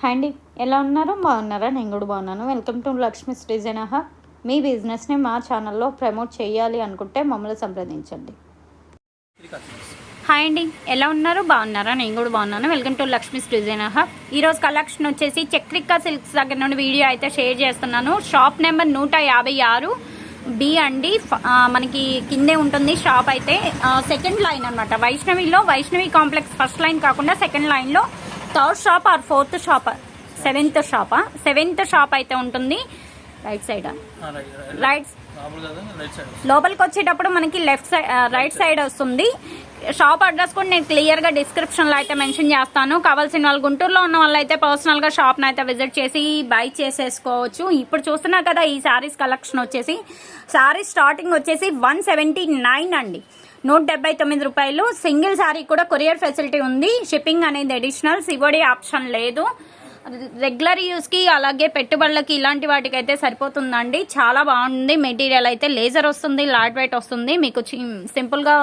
Hi అండి. ఎలా ఉన్నారు? బాగున్నారా? నేను కూడా బాగున్నాను. వెల్కమ్ టు లక్ష్మీస్ డిజైన్ ఆహా. మీ బిజినెస్ని మా ఛానల్లో ప్రమోట్ చేయాలి అనుకుంటే మమ్మల్ని సంప్రదించండి. హాయ్ అండి. ఎలా ఉన్నారు? బాగున్నారా? నేను కూడా బాగున్నాను. వెల్కమ్ టు లక్ష్మీస్ డిజైన్ ఆహా. ఈరోజు కలెక్షన్ వచ్చేసి చక్రికా సిల్క్స్ దగ్గర నుండి వీడియో అయితే షేర్ చేస్తున్నాను. షాప్ నెంబర్ నూట యాభై ఆరు బి అండి. మనకి కిందే ఉంటుంది షాప్ అయితే. సెకండ్ లైన్ అనమాట వైష్ణవిలో వైష్ణవి కాంప్లెక్స్ ఫస్ట్ లైన్ కాకుండా సెకండ్ లైన్లో third shop or fourth shop? Seventh షాపా? సెవెంత్ షాప్ అయితే ఉంటుంది. రైట్ సైడ్ రైట్ లోపలికి వచ్చేటప్పుడు మనకి లెఫ్ట్ సైడ్ రైట్ సైడ్ వస్తుంది. షాప్ అడ్రస్ కూడా నేను క్లియర్గా డిస్క్రిప్షన్లో అయితే మెన్షన్ చేస్తాను. కావాల్సిన వాళ్ళు గుంటూరులో ఉన్న వాళ్ళు అయితే పర్సనల్గా షాప్ అయితే విజిట్ చేసి బై చేసేసుకోవచ్చు. ఇప్పుడు చూస్తున్నారు కదా ఈ సారీస్ కలెక్షన్ వచ్చేసి. సారీస్ స్టార్టింగ్ వచ్చేసి వన్ సెవెంటీ నైన్ అండి. నూట డెబ్బై తొమ్మిది రూపాయలు. సింగిల్ సారీ కూడా కొరియర్ ఫెసిలిటీ ఉంది. షిప్పింగ్ అనేది అడిషనల్ సివడి ఆప్షన్ లేదు. రెగ్యులర్ యూస్కి అలాగే పెట్టుబడులకి ఇలాంటి వాటికి అయితే సరిపోతుందండి. చాలా బాగుంది. మెటీరియల్ అయితే లేజర్ వస్తుంది లైట్ వెయిట్ వస్తుంది. మీకు సింపుల్గా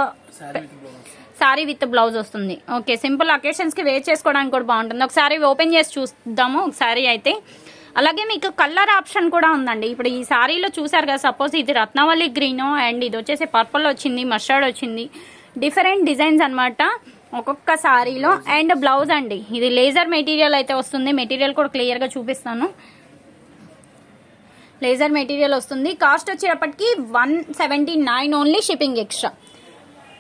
సారీ విత్ బ్లౌజ్ వస్తుంది. ఓకే సింపుల్ అకేషన్స్కి వేర్ చేసుకోవడానికి కూడా బాగుంటుంది. ఒకసారి ఓపెన్ చేసి చూద్దాము. ఒకసారి అయితే అలాగే మీకు కలర్ ఆప్షన్ కూడా ఉందండి. ఇప్పుడు ఈ సారీలో చూసారు కదా సపోజ్ ఇది రత్నవల్లి గ్రీన్ అండ్ ఇది వచ్చేసి పర్పుల్ వచ్చింది మస్టర్డ్ వచ్చింది. డిఫరెంట్ డిజైన్స్ అనమాట ఒక్కొక్క సారీలో. అండ్ బ్లౌజ్ అండి. ఇది లేజర్ మెటీరియల్ అయితే వస్తుంది. మెటీరియల్ కూడా క్లియర్గా చూపిస్తాను. లేజర్ మెటీరియల్ వస్తుంది. కాస్ట్ వచ్చేటప్పటికి one seventy nine only shipping extra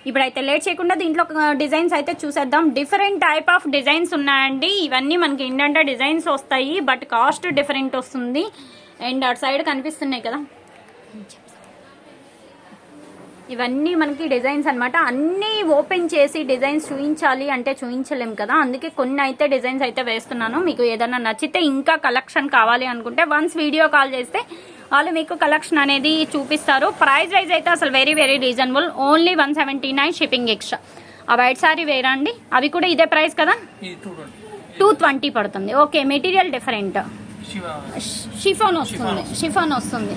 ఇప్పుడైతే లేట్ చేయకుండా దీంట్లో డిజైన్స్ అయితే చూసేద్దాం. డిఫరెంట్ టైప్ ఆఫ్ డిజైన్స్ ఉన్నాయండి. ఇవన్నీ మనకి ఏంటంటే డిజైన్స్ వస్తాయి బట్ కాస్ట్ డిఫరెంట్ వస్తుంది. అండ్ అటు సైడ్ కనిపిస్తున్నాయి కదా. ఇవన్నీ మనకి డిజైన్స్ అనమాట అన్నీ ఓపెన్ చేసి డిజైన్స్ చూపించాలి అంటే చూపించలేం కదా. అందుకే కొన్ని అయితే డిజైన్స్ అయితే వేస్తున్నాను. మీకు ఏదైనా నచ్చితే ఇంకా కలెక్షన్ కావాలి అనుకుంటే వన్స్ వీడియో కాల్ చేస్తే వాళ్ళు మీకు కలెక్షన్ అనేది చూపిస్తారు. ప్రైస్ వైజ్ అయితే అసలు very very reasonable only one seventy nine shipping extra ఆ వైట్ సారీ వేరా అండి? అవి కూడా ఇదే ప్రైస్ కదా? టూ ట్వంటీ పడుతుంది. ఓకే మెటీరియల్ డిఫరెంట్ షిఫాన్ వస్తుంది. షిఫాన్ వస్తుంది.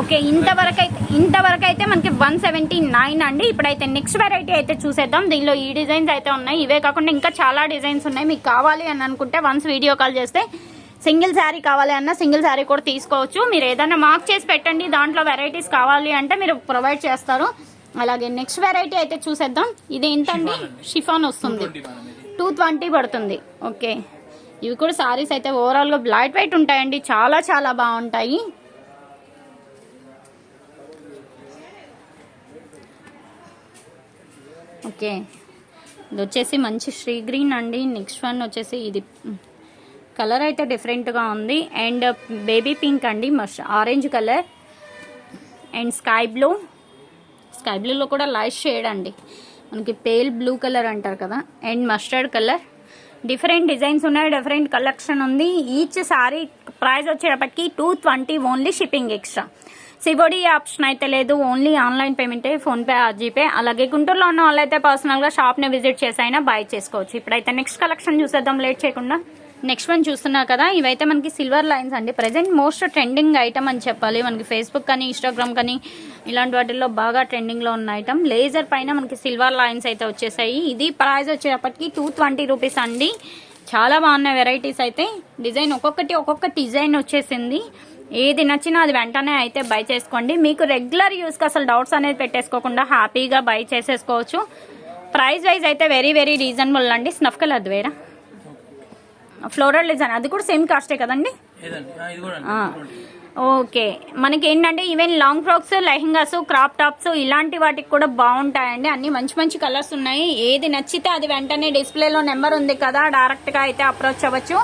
ఓకే ఇంతవరకు అయితే ఇంతవరకు అయితే మనకి వన్ సెవెంటీ నైన్ అండి. ఇప్పుడైతే నెక్స్ట్ వెరైటీ అయితే చూసేద్దాం. దీనిలో ఈ డిజైన్స్ అయితే ఉన్నాయి. ఇవే కాకుండా ఇంకా చాలా డిజైన్స్ ఉన్నాయి. మీకు కావాలి అని అనుకుంటే వన్స్ వీడియో కాల్ చేస్తే సింగిల్ శారీ కావాలి అన్న సింగిల్ శారీ కూడా తీసుకోవచ్చు. మీరు ఏదైనా మార్క్ చేసి పెట్టండి దాంట్లో వెరైటీస్ కావాలి అంటే మీరు ప్రొవైడ్ చేస్తారు. అలాగే నెక్స్ట్ వెరైటీ అయితే చూసేద్దాం. ఇది ఏంటండి? షిఫాన్ వస్తుంది. టూ ట్వంటీ పడుతుంది. ఓకే. ఇవి కూడా సారీస్ అయితే ఓవరాల్గా లైట్ వెయిట్ ఉంటాయండి. చాలా చాలా బాగుంటాయి. ఓకే. ఇది వచ్చేసి మంచి శ్రీ గ్రీన్ అండి. నెక్స్ట్ వన్ వచ్చేసి ఇది కలర్ అయితే డిఫరెంట్గా ఉంది. అండ్ బేబీ పింక్ అండి must orange colour. And sky blue. Sky బ్లూలో కూడా లైట్ షేడ్ అండి. మనకి పేల్ బ్లూ కలర్ అంటారు కదా. And mustard colour. Different designs ఉన్నాయి డిఫరెంట్ కలెక్షన్ ఉంది. ఈచ్ సారీ ప్రైస్ వచ్చేటప్పటికి two twenty only shipping extra. COD option అయితే లేదు ఓన్లీ ఆన్లైన్ పేమెంటే ఫోన్పే జీపే. అలాగే గుంటూరులో ఉన్న వాళ్ళైతే పర్సనల్గా షాప్ని విజిట్ చేసి అయినా బై చేసుకోవచ్చు. ఇప్పుడైతే నెక్స్ట్ కలెక్షన్ చూసేద్దాం లేట్ చేయకుండా. నెక్స్ట్ వన్ చూస్తున్నారు కదా ఇవైతే మనకి సిల్వర్ లైన్స్ అండి. ప్రజెంట్ మోస్ట్ ట్రెండింగ్ ఐటమ్ అని చెప్పాలి. మనకి ఫేస్బుక్ కానీ ఇన్స్టాగ్రామ్ కానీ ఇలాంటి వాటిల్లో బాగా ట్రెండింగ్లో ఉన్న ఐటమ్ లేజర్ పైన మనకి సిల్వర్ లైన్స్ అయితే వచ్చేసాయి. ఇది ప్రైస్ వచ్చేటప్పటికి టూ ట్వంటీ రూపీస్ అండి. చాలా బాగున్నాయి వెరైటీస్ అయితే. డిజైన్ ఒక్కొక్కటి ఒక్కొక్క డిజైన్ వచ్చేసింది. ఏది నచ్చినా అది వెంటనే అయితే బై చేసుకోండి. మీకు రెగ్యులర్ యూస్కి అసలు డౌట్స్ అనేది పెట్టేసుకోకుండా హ్యాపీగా బై చేసేసుకోవచ్చు. ప్రైస్ వైజ్ అయితే వెరీ వెరీ రీజనబుల్ అండి. స్నఫ్ కలర్ వేరా? Floral design. అది కూడా సేమ్ కాస్టే కదండి? ఓకే. మనకి ఏంటంటే even long frocks lehengas crop tops ఇలాంటి వాటికి కూడా బాగుంటాయండి. అన్ని మంచి మంచి కలర్స్ ఉన్నాయి. ఏది నచ్చితే అది వెంటనే డిస్ప్లేలో నెంబర్ ఉంది కదా డైరెక్ట్గా అయితే అప్రోచ్ అవ్వచ్చు.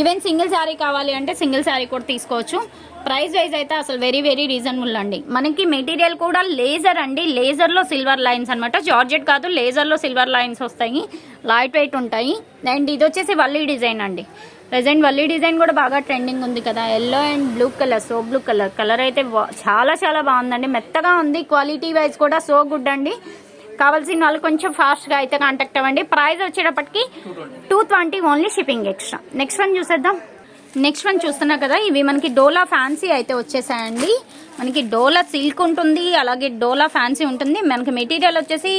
ఈవెన్ సింగిల్ శారీ కావాలి అంటే సింగిల్ శారీ కూడా తీసుకోవచ్చు. ప్రైస్ వైజ్ అయితే అసలు వెరీ వెరీ రీజనబుల్ అండి. మనకి మెటీరియల్ కూడా లేజర్ అండి. లేజర్లో సిల్వర్ లైన్స్ అనమాట జార్జెట్ కాదు లేజర్లో సిల్వర్ లైన్స్ వస్తాయి. లైట్ వెయిట్ ఉంటాయి. అండ్ ఇది వచ్చేసి వల్లీ డిజైన్ అండి. ప్రజెంట్ వల్లీ డిజైన్ కూడా బాగా ట్రెండింగ్ ఉంది కదా. Yellow and blue colour so blue colour. Colour అయితే చాలా చాలా బాగుందండి. మెత్తగా ఉంది. క్వాలిటీ వైజ్ కూడా సో గుడ్ అండి. కావాల్సిన వాళ్ళు కొంచెం ఫాస్ట్గా అయితే కాంటాక్ట్ అవ్వండి. ప్రైస్ వచ్చేటప్పటికి two twenty only shipping extra. Next one చూసేద్దాం. నెక్స్ట్ వన్ చూస్తున్నా కదా ఇవి మనకి డోలా ఫ్యాన్సీ అయితే వచ్చేసాయండి. మనకి డోలా సిల్క్ ఉంటుంది అలాగే డోలా ఫ్యాన్సీ ఉంటుంది. మనకి మెటీరియల్ వచ్చేసి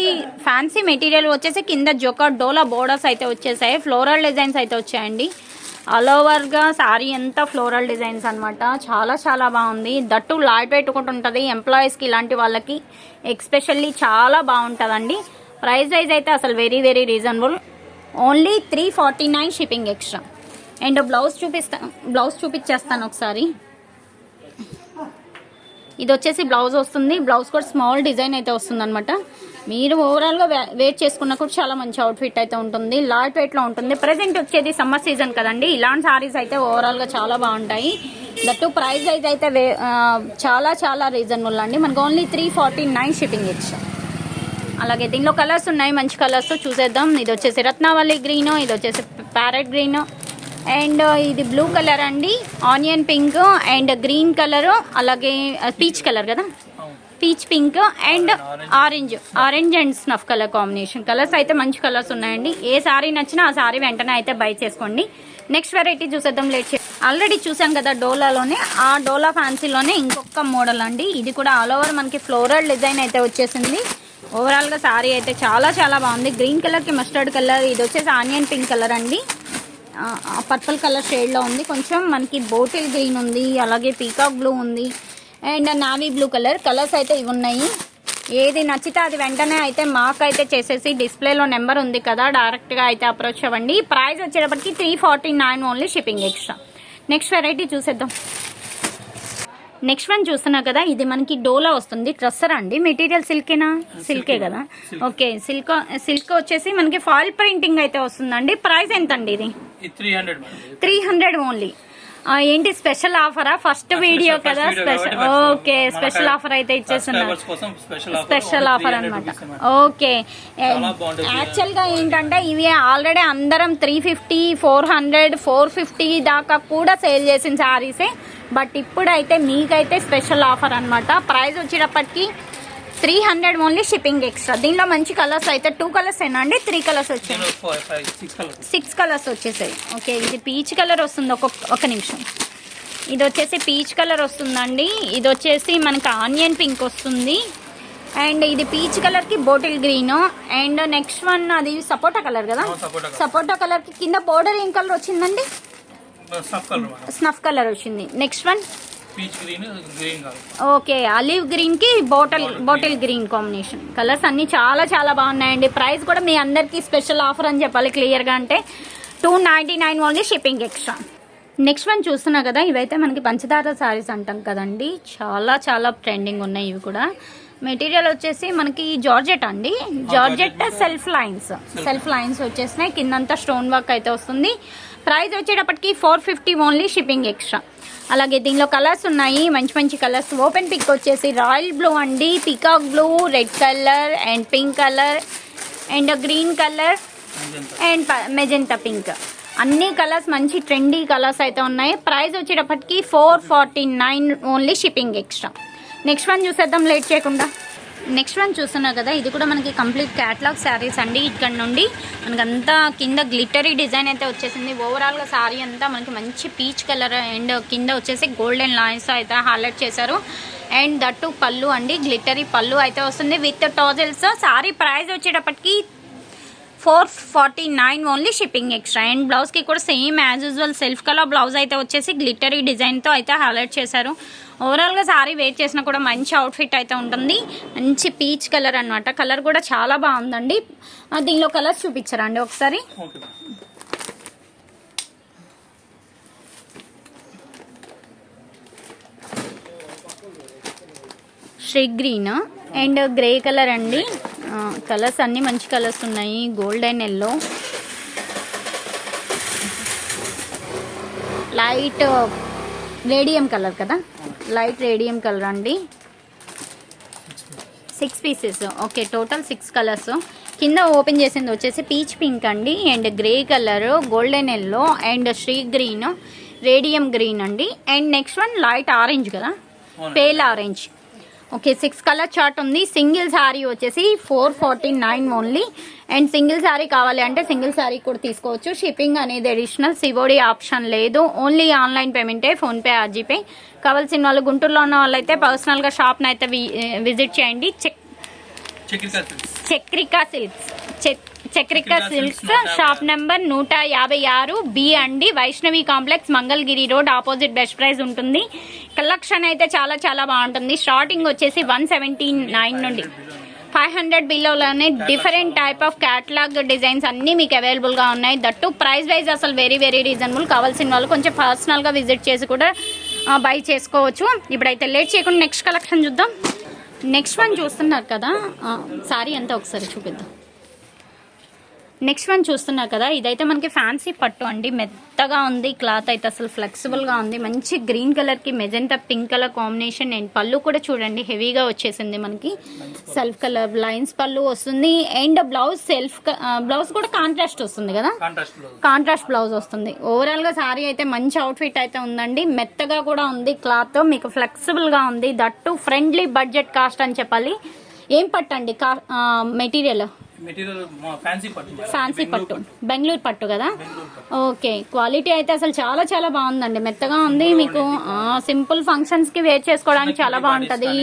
ఫ్యాన్సీ మెటీరియల్ వచ్చేసి కింద జొకా డోలా బోర్డర్స్ అయితే వచ్చేసాయి. ఫ్లోరల్ డిజైన్స్ అయితే వచ్చాయండి. ఆల్ ఓవర్గా శారీ అంతా ఫ్లోరల్ డిజైన్స్ అనమాట చాలా చాలా బాగుంది. దట్టు లైట్ వెయిట్ కూడా ఉంటుంది ఎంప్లాయీస్కి ఇలాంటి వాళ్ళకి ఎక్స్పెషల్లీ చాలా బాగుంటుందండి. ప్రైస్ వైజ్ అయితే అసలు very very reasonable. Only three forty nine shipping extra. And blouse చూపిస్తా బ్లౌజ్ చూపించేస్తాను ఒకసారి. ఇది వచ్చేసి బ్లౌజ్ వస్తుంది. బ్లౌజ్ కూడా స్మాల్ డిజైన్ అయితే వస్తుందన్నమాట. మీరు ఓవరాల్గా వెయిట్ చేసుకున్న కూడా చాలా మంచి అవుట్ఫిట్ అయితే ఉంటుంది. లాట్ వెయిట్లో ఉంటుంది. ప్రజెంట్ వచ్చేది సమ్మర్ సీజన్ కదండి. ఇలాంటి సారీస్ అయితే ఓవరాల్గా చాలా బాగుంటాయి. దట్టు ప్రైస్ అయితే అయితే వే- చాలా చాలా రీజనబుల్ అండి. మనకు only three forty nine shipping ఇచ్చాం అలాగే దీనిలో కలర్స్ ఉన్నాయి. మంచి కలర్స్ చూసేద్దాం. ఇది వచ్చేసి రత్నావళి గ్రీన్ ఇది వచ్చేసి ప్యారెట్ గ్రీన్ అండ్ ఇది బ్లూ కలర్ అండి. Onion pink and green colour అలాగే పీచ్ కలర్ కదా? Peach pink and orange. Orange and snuff colour combination. Colours అయితే మంచి కలర్స్ ఉన్నాయండి. ఏ సారీ నచ్చినా ఆ సారీ వెంటనే అయితే బై చేసుకోండి. నెక్స్ట్ వెరైటీ చూసేద్దాం లేట్ ఆల్రెడీ చూసాం కదా డోలాలోనే. ఆ డోలా ఫ్యాన్సీలోనే ఇంకొక మోడల్ అండి. ఇది కూడా ఆల్ ఓవర్ మనకి ఫ్లోరల్ డిజైన్ అయితే వచ్చేసింది. ఓవరాల్గా సారీ అయితే చాలా చాలా బాగుంది. గ్రీన్ కలర్కి మస్టర్డ్ కలర్ ఇది వచ్చేసి ఆనియన్ పింక్ కలర్ అండి. పర్పుల్ కలర్ షేడ్లో ఉంది. కొంచెం మనకి బోటిల్ గ్రీన్ ఉంది అలాగే పీకాక్ బ్లూ ఉంది and navy blue colour. Colours అయితే ఇవి ఉన్నాయి. ఏది నచ్చితే అది వెంటనే అయితే మాకు అయితే చేసేసి డిస్ప్లేలో నెంబర్ ఉంది కదా డైరెక్ట్గా అయితే అప్రోచ్ అవ్వండి. ప్రైస్ వచ్చేటప్పటికి three forty nine only shipping extra next variety చూసేద్దాం. నెక్స్ట్ వన్ చూస్తున్నా కదా ఇది మనకి డోలా వస్తుంది. ట్రస్సర్ అండి. మెటీరియల్ సిల్కేనా సిల్కే కదా? ఓకే సిల్క్ సిల్క్ వచ్చేసి మనకి ఫాయిల్ ప్రింటింగ్ అయితే వస్తుందండి. ప్రైస్ ఎంత అండి ఇది. త్రీ హండ్రెడ్ ఓన్లీ ఏంటి స్పెషల్ ఆఫరా ఫస్ట్ వీడియో కదా స్పెషల్ ఓకే స్పెషల్ ఆఫర్ అయితే ఇచ్చేస్తున్నారు. స్పెషల్ ఆఫర్ అనమాట ఓకే. యాక్చువల్గా ఏంటంటే ఇవి ఆల్రెడీ అందరం three fifty four hundred four fifty దాకా కూడా సేల్ చేసిన సారీసే బట్ ఇప్పుడైతే మీకైతే స్పెషల్ ఆఫర్ అన్నమాట. ప్రైస్ వచ్చేటప్పటికి three hundred only shipping extra దీనిలో మంచి కలర్స్ అయితే టూ కలర్స్ ఏనా అండి? త్రీ కలర్స్ వచ్చాయి. సిక్స్ కలర్స్ వచ్చేసాయి. ఓకే ఇది పీచ్ కలర్ వస్తుంది ఒక ఒక నిమిషం. ఇది వచ్చేసి పీచ్ కలర్ వస్తుందండి. ఇది వచ్చేసి మనకి ఆనియన్ పింక్ వస్తుంది. అండ్ ఇది పీచ్ కలర్కి bottle green and next one అది సపోటా కలర్ కదా? సపోటా సపోటా కలర్కి కింద బోర్డర్ ఏం కలర్ వచ్చిందండి? కలర్ స్నఫ్ కలర్ వచ్చింది. నెక్స్ట్ వన్ ఓకే ఆలివ్ గ్రీన్కి bottle bottle green combination. Colours అన్ని చాలా చాలా బాగున్నాయండి. ప్రైస్ కూడా మీ అందరికీ స్పెషల్ ఆఫర్ అని చెప్పాలి క్లియర్గా అంటే two ninety nine only shipping extra. Next one చూస్తున్నా కదా ఇవైతే మనకి పంచదార సారీస్ అంటాం కదండి. చాలా చాలా ట్రెండింగ్ ఉన్నాయి ఇవి కూడా. మెటీరియల్ వచ్చేసి మనకి జార్జెట్ అండి. Georgette self lines. Self lines వచ్చేసినాయి. కిందంతా స్టోన్ వర్క్ అయితే వస్తుంది. ప్రైస్ వచ్చేటప్పటికి four fifty only shipping extra. అలాగే దీనిలో కలర్స్ ఉన్నాయి. మంచి మంచి కలర్స్. ఓపెన్ పిక్ వచ్చేసి రాయల్ బ్లూ అండి. Peacock blue red colour and pink colour and green colour and magenta pink. అన్ని కలర్స్ మంచి ట్రెండీ కలర్స్ అయితే ఉన్నాయి. ప్రైస్ వచ్చేటప్పటికి four forty nine only shipping extra. Next one చూసేద్దాం. లేట్ చేయకుండా. Next one చూస్తున్నారు కదా ఇది కూడా మనకి కంప్లీట్ క్యాటలాగ్ శారీస్ అండి. ఇక్కడ నుండి మనకి అంతా కింద గ్లిటరీ డిజైన్ అయితే వచ్చేసింది. ఓవరాల్గా శారీ అంతా మనకి మంచి పీచ్ కలర్ అండ్ కింద వచ్చేసి గోల్డెన్ లైన్స్ అయితే హైలైట్ చేశారు. అండ్ దట్టు పళ్ళు అండి గ్లిటరీ పళ్ళు అయితే వస్తుంది. విత్ టాజల్స్ శారీ ప్రైస్ వచ్చేటప్పటికి four forty nine only shipping extra. And బ్లౌజ్కి కూడా same as usual self colour blouse అయితే వచ్చేసి గ్లిటరీ డిజైన్తో అయితే హైలైట్ చేశారు. ఓవరాల్గా సారీ వేర్ చేసినా కూడా మంచి అవుట్ఫిట్ అయితే ఉంటుంది. మంచి పీచ్ కలర్ అన్నమాట. కలర్ కూడా చాలా బాగుందండి. దీనిలో కలర్స్ చూపించరా అండి ఒకసారి sea green and grey colour అండి. కలర్స్ అన్ని మంచి కలర్స్ ఉన్నాయి. Golden yellow. Light radium colour కదా? లైట్ రేడియం కలర్ అండి. Six pieces okay total six colours కింద ఓపెన్ చేసింది వచ్చేసి పీచ్ పింక్ అండి. And grey colour golden yellow. And sea green radium green అండి. And next one light orange కదా. Pale orange okay six colour chart ఉంది. Single sari వచ్చేసి four forty nine only and single saree కావాలి అంటే single sari కూడా తీసుకోవచ్చు. Shipping అనేది additional COD option లేదు. ఓన్లీ ఆన్లైన్ పేమెంటే ఫోన్పే ఆర్జీపే కావాల్సిన వాళ్ళు గుంటూరులో ఉన్న వాళ్ళైతే పర్సనల్గా షాప్ని అయితే వి- విజిట్ చేయండి. Check Chakrika silks Chakrika silks shop number నూట యాభై ఆరు బి అండి Vaishnavi complex Mangalagiri road opposite best price ఉంటుంది. కలెక్షన్ అయితే చాలా చాలా బాగుంటుంది. స్టార్టింగ్ వచ్చేసి వన్ సెవెంటీ నైన్ నుండి. Five hundred బిలోలోనే different type of catalogue designs అన్నీ మీకు అవైలబుల్గా ఉన్నాయి. దట్టు ప్రైస్ వైజ్ అసలు వెరీ వెరీ రీజనబుల్. కావాల్సిన వాళ్ళు కొంచెం పర్సనల్గా విజిట్ చేసి కూడా బై చేసుకోవచ్చు. ఇప్పుడైతే లేట్ చేయకుండా నెక్స్ట్ కలెక్షన్ చూద్దాం. నెక్స్ట్ వన్ చూస్తున్నారు కదా. సారీ అంతా ఒకసారి చూపిద్దాం. నెక్స్ట్ వన్ చూస్తున్నారు కదా ఇదైతే మనకి ఫ్యాన్సీ పట్టు అండి. మెత్తగా ఉంది క్లాత్ అయితే అసలు ఫ్లెక్సిబుల్గా ఉంది. మంచి గ్రీన్ కలర్కి magenta pink colour combination. And పళ్ళు కూడా చూడండి హెవీగా వచ్చేసింది మనకి. సెల్ఫ్ కలర్ లైన్స్ పళ్ళు వస్తుంది. అండ్ బ్లౌజ్ సెల్ఫ్ బ్లౌజ్ కూడా కాంట్రాస్ట్ వస్తుంది కదా? Contrast blouse. వస్తుంది. ఓవరాల్గా సారీ అయితే మంచి అవుట్ఫిట్ అయితే ఉందండి. మెత్తగా కూడా ఉంది క్లాత్ మీకు ఫ్లెక్సిబుల్గా ఉంది. దట్టు ఫ్రెండ్లీ బడ్జెట్ కాస్ట్ అని చెప్పాలి. ఏం పట్టండి? కా మెటీరియల్? మెటీరియల్ ఫ్యాన్సీ పట్టు. ఫ్యాన్సీ పట్టు. బెంగళూరు పట్టు కదా. ఓకే. క్వాలిటీ అయితే అసలు చాలా చాలా బాగుందండి. మెత్తగా ఉంది మీకు. సింపుల్ ఫంక్షన్స్కి వేర్ చేసుకోవడానికి చాలా బాగుంటది.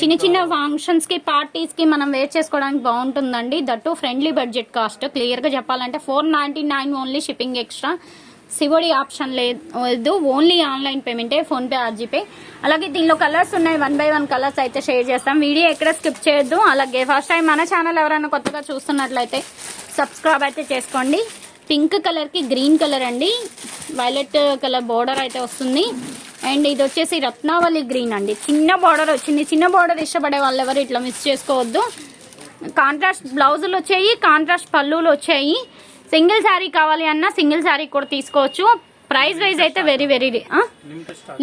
చిన్న చిన్న ఫంక్షన్స్కి పార్టీస్కి మనం వేర్ చేసుకోవడానికి బాగుంటుందండి. That too friendly budget cost. క్లియర్గా చెప్పాలంటే four ninety nine only shipping ఎక్స్ట్రా. సివడి ఆప్షన్ లేదు ఓన్లీ ఆన్లైన్ పేమెంటే ఫోన్పే ఆర్జీపే. అలాగే దీనిలో కలర్స్ ఉన్నాయి. వన్ బై వన్ కలర్స్ అయితే షేర్ చేస్తాం. వీడియో ఎక్కడ స్కిప్ చేయొద్దు. అలాగే ఫస్ట్ టైం మన ఛానల్ ఎవరైనా కొత్తగా చూస్తున్నట్లయితే సబ్స్క్రైబ్ అయితే చేసుకోండి. పింక్ కలర్కి గ్రీన్ కలర్ అండి. వైలెట్ కలర్ బోర్డర్ అయితే వస్తుంది. అండ్ ఇది వచ్చేసి రత్నావళి గ్రీన్ అండి. చిన్న బార్డర్ వచ్చింది. చిన్న బార్డర్ ఇష్టపడే వాళ్ళు ఎవరు ఇట్లా మిస్ చేసుకోవద్దు. కాంట్రాస్ట్ బ్లౌజులు వచ్చాయి. కాంట్రాస్ట్ పళ్ళులు వచ్చాయి. సింగిల్ శారీ కావాలి అన్నా సింగిల్ శారీ కూడా తీసుకోవచ్చు. ప్రైస్ వైజ్ అయితే వెరీ వెరీ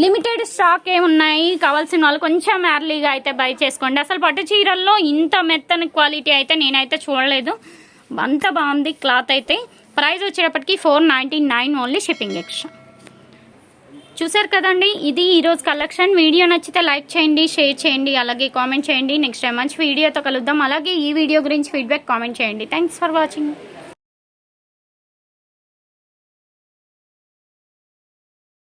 లిమిటెడ్ స్టాక్ ఏమున్నాయి కావాల్సిన వాళ్ళు కొంచెం ఎర్లీగా అయితే బై చేసుకోండి. అసలు పట్టు చీరల్లో ఇంత మెత్తని క్వాలిటీ అయితే నేనైతే చూడలేదు. అంత బాగుంది క్లాత్ అయితే. ప్రైస్ వచ్చేటప్పటికి four ninety nine only shipping extra చూసారు కదండి? ఇది ఈరోజు కలెక్షన్ వీడియో నచ్చితే లైక్ చేయండి షేర్ చేయండి అలాగే కామెంట్ చేయండి. నెక్స్ట్ టైం మంచి వీడియోతో కలుద్దాం. అలాగే ఈ వీడియో గురించి ఫీడ్బ్యాక్ కామెంట్ చేయండి. Thanks for watching